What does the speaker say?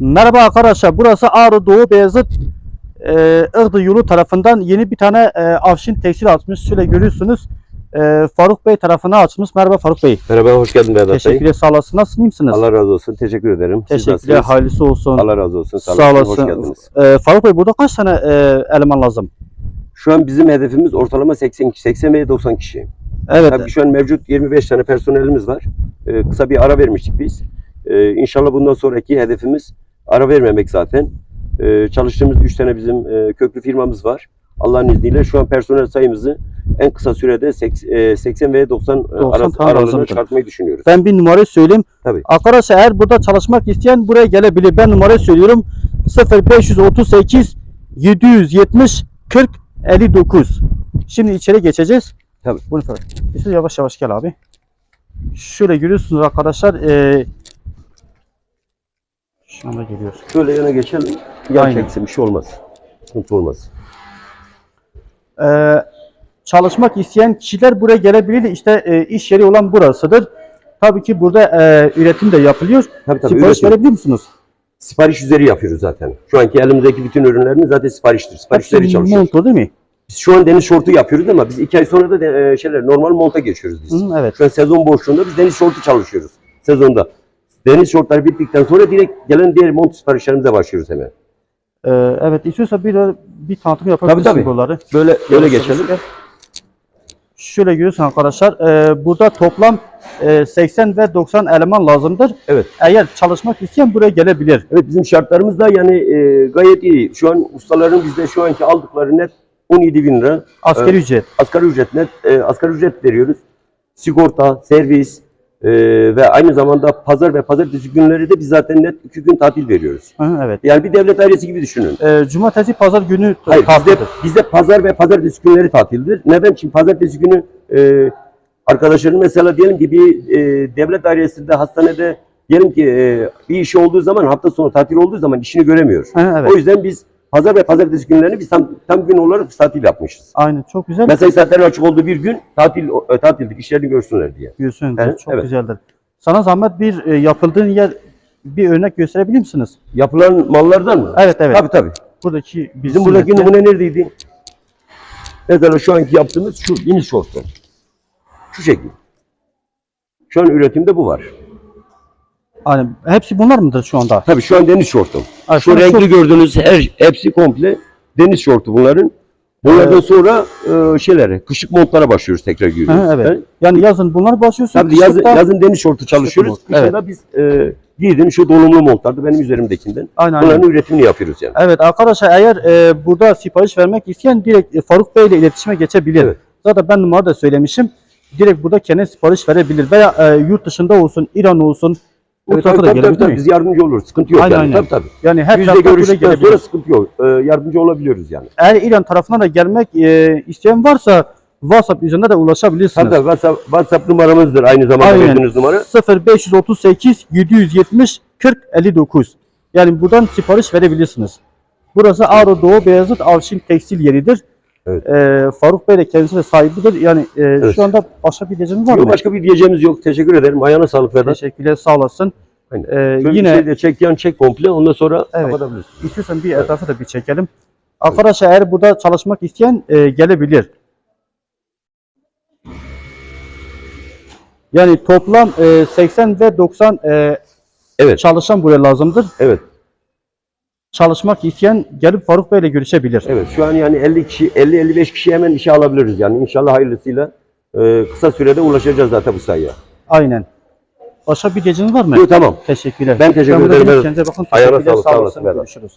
Merhaba arkadaşlar. Burası Ağrı Doğu Beyazıt e, Iğdır yolu tarafından yeni bir tane e, Avşin tekstil açmış. Şöyle görüyorsunuz. E, Faruk Bey tarafına açmış. Merhaba Faruk Bey. Merhaba, hoş geldin Vedat Bey. Teşekkürler sağ olasın. Nasılsınız? iyi misiniz? Allah razı olsun, teşekkür ederim. Siz Teşekkürler. nasılsınız? Hayırlısı olsun. Allah razı olsun, sağ, Sağ olasın. Hoş geldiniz. E, Faruk Bey burada kaç tane e, eleman lazım? Şu an bizim hedefimiz ortalama 80 kişi, 80 veya 90 kişi. Evet. Tabii şu an mevcut 25 tane personelimiz var. Ee, kısa bir ara vermiştik biz. Ee, inşallah bundan sonraki hedefimiz ara vermemek zaten. Ee, çalıştığımız 3 tane bizim e, köklü firmamız var. Allah'ın izniyle şu an personel sayımızı en kısa sürede seks- e, 80 veya 90, 90 arası, tane aralığına çıkartmayı düşünüyoruz. Ben bir numarayı söyleyeyim. Tabii. Arkadaşlar eğer burada çalışmak isteyen buraya gelebilir. Ben numarayı söylüyorum. 0538 770 40 59. Şimdi içeri geçeceğiz. Tabii. Bunu falan. İşte yavaş yavaş gel abi. Şöyle görüyorsunuz arkadaşlar. Ee, şu anda geliyor. Şöyle yana geçelim. Yan Aynen. çeksin bir şey olmaz. Sıkıntı olmaz. Ee, çalışmak isteyen kişiler buraya gelebilir. İşte e, iş yeri olan burasıdır. Tabii ki burada e, üretim de yapılıyor. Tabii tabii. Sipariş üretim. verebilir musunuz? Sipariş üzeri yapıyoruz zaten. Şu anki elimizdeki bütün ürünlerimiz zaten sipariştir. Sipariş üzeri Hepsi çalışıyoruz. montu değil mi? Biz şu an deniz şortu yapıyoruz ama biz iki ay sonra da de, e, şeyler normal monta geçiyoruz biz. Hı, evet. Şu an sezon boşluğunda biz deniz şortu çalışıyoruz. Sezonda. Deniz şortları bittikten sonra direkt gelen diğer mont siparişlerimize başlıyoruz hemen. Ee, evet istiyorsa bir bir tanıtım yapabilirsin tabii. buraları. Böyle böyle geçelim. Şöyle görüyorsun arkadaşlar. e, burada toplam e, 80 ve 90 eleman lazımdır. Evet. Eğer çalışmak isteyen buraya gelebilir. Evet bizim şartlarımız da yani e, gayet iyi. Şu an ustaların bizde şu anki aldıkları net 17 bin lira. Askeri Evet. ücret. Asgari ücret net e, asgari ücret veriyoruz. Sigorta, servis e, ve aynı zamanda pazar ve pazartesi günleri de biz zaten net 2 gün tatil veriyoruz. Hı, evet. Yani bir devlet dairesi gibi düşünün. E, cumartesi pazar günü Hayır bizde, tatildir. bizde pazar ve pazartesi günleri tatildir. Neden? Çünkü pazartesi günü e, arkadaşların mesela diyelim ki bir e, devlet dairesinde hastanede diyelim ki e, bir işi olduğu zaman hafta sonu tatil olduğu zaman işini göremiyor. Hı, evet. O yüzden biz pazar ve pazartesi günlerini biz tam, tam gün olarak tatil yapmışız. Aynen çok güzel. Mesai saatleri açık olduğu bir gün tatil e, tatildik işlerini görsünler diye. Diyorsun. Evet, çok evet. güzeldir. Sana zahmet bir e, yapıldığın yer bir örnek gösterebilir misiniz? Yapılan mallardan mı? Evet evet. Tabii tabii. Buradaki Bizim buradaki numune neredeydi? Mesela şu anki yaptığımız şu deniz şortlar. Şu şekil. Şu an üretimde bu var. Hani hepsi bunlar mıdır şu anda? Tabii şu an deniz şortu. Ha, Şu an renkli gördüğünüz her hepsi komple deniz şortu bunların. Bunlardan Evet. sonra e, şeylere, kışlık montlara başlıyoruz tekrar giriyoruz. Hı, evet. Yani yazın bunlar başlıyorsun. Tabii yazın, kışlıkta- yazın deniz şortu çalışıyoruz. mont, Kışın evet. da biz e, giydiğim şu dolumlu montlardı benim üzerimdekinden. Aynen, aynen. Bunların üretimini yapıyoruz yani. Evet arkadaşlar eğer e, burada sipariş vermek isteyen direkt e, Faruk Bey ile iletişime geçebilir. Evet. Zaten ben numara da söylemişim. Direkt burada kendi sipariş verebilir veya e, yurt dışında olsun, İran olsun. O tarafa tabii, da tabii, gelebilir tabii, mi? biz yardımcı oluruz. Sıkıntı yok Aynen, yani. aynen. Tabii tabii. Yani her Yüzde görüştükten sonra sıkıntı yok. E, yardımcı olabiliyoruz yani. Eğer İran tarafına da gelmek e, isteyen varsa WhatsApp üzerinde de ulaşabilirsiniz. Tabii WhatsApp, WhatsApp numaramızdır aynı zamanda verdiğiniz numara. 0538 770 40 59. Yani buradan sipariş verebilirsiniz. Burası Ağrı Doğu Beyazıt Avşin Tekstil yeridir. Evet. Ee, Faruk Bey de kendisi de sahibidir. Yani e, Evet. şu anda başka bir diyeceğiniz var Yok, mı? başka bir diyeceğimiz yok. Teşekkür ederim. Ayağına sağlık Vedat. Teşekkürler sağ olasın. Aynen. Ee, Şöyle yine bir şey de çek yan çek komple ondan sonra Evet. kapatabilirsin. istiyorsan bir etrafı da bir çekelim. Arkadaşlar eğer burada çalışmak isteyen e, gelebilir. Yani toplam e, 80 ve 90 e, Evet. çalışan buraya lazımdır. Evet. Çalışmak isteyen gelip Faruk Bey ile görüşebilir. Evet. Şu an yani 50 kişi 50 55 kişi hemen işe alabiliriz yani. İnşallah hayırlısıyla e, kısa sürede ulaşacağız zaten bu sayıya. Aynen. Başka bir diyeceğiniz var mı? Yok tamam. Teşekkürler. Ben teşekkür ederim. Kendinize bakın. Ayağına Teşekkürler. sağlık, Sağ olasın. Görüşürüz.